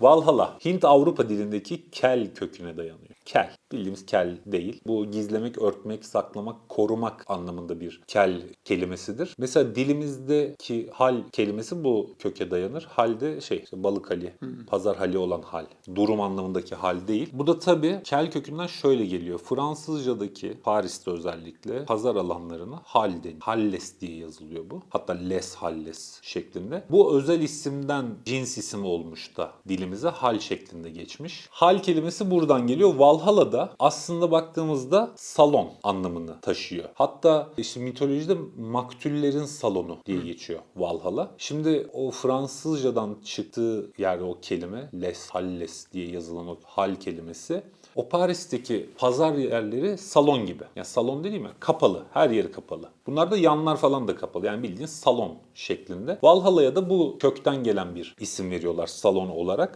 Valhalla, Hint-Avrupa dilindeki kel köküne dayanıyor. Kel, bildiğimiz kel değil. Bu gizlemek, örtmek, saklamak, korumak anlamında bir kel kelimesidir. Mesela dilimizdeki hal kelimesi bu köke dayanır. Hal de şey, işte balık hali, pazar hali olan hal. Durum anlamındaki hal değil. Bu da tabii kel kökünden şöyle geliyor. Fransızcadaki, Paris'te özellikle pazar alanlarına hal deniyor. Halles diye yazılıyor bu. Hatta les halles şeklinde. Bu özel isimden cins isim olmuş da dilimize hal şeklinde geçmiş. Hal kelimesi buradan geliyor. Valhalla da aslında baktığımızda salon anlamını taşıyor. Hatta işte mitolojide maktullerin salonu diye geçiyor Valhalla. Şimdi o Fransızcadan çıktığı yer o kelime les halles diye yazılan o hal kelimesi o Paris'teki pazar yerleri salon gibi. Yani salon dediğim ya kapalı. Her yeri kapalı. Bunlar da yanlar falan da kapalı. Yani bildiğin salon şeklinde. Valhalla'ya da bu kökten gelen bir isim veriyorlar salon olarak.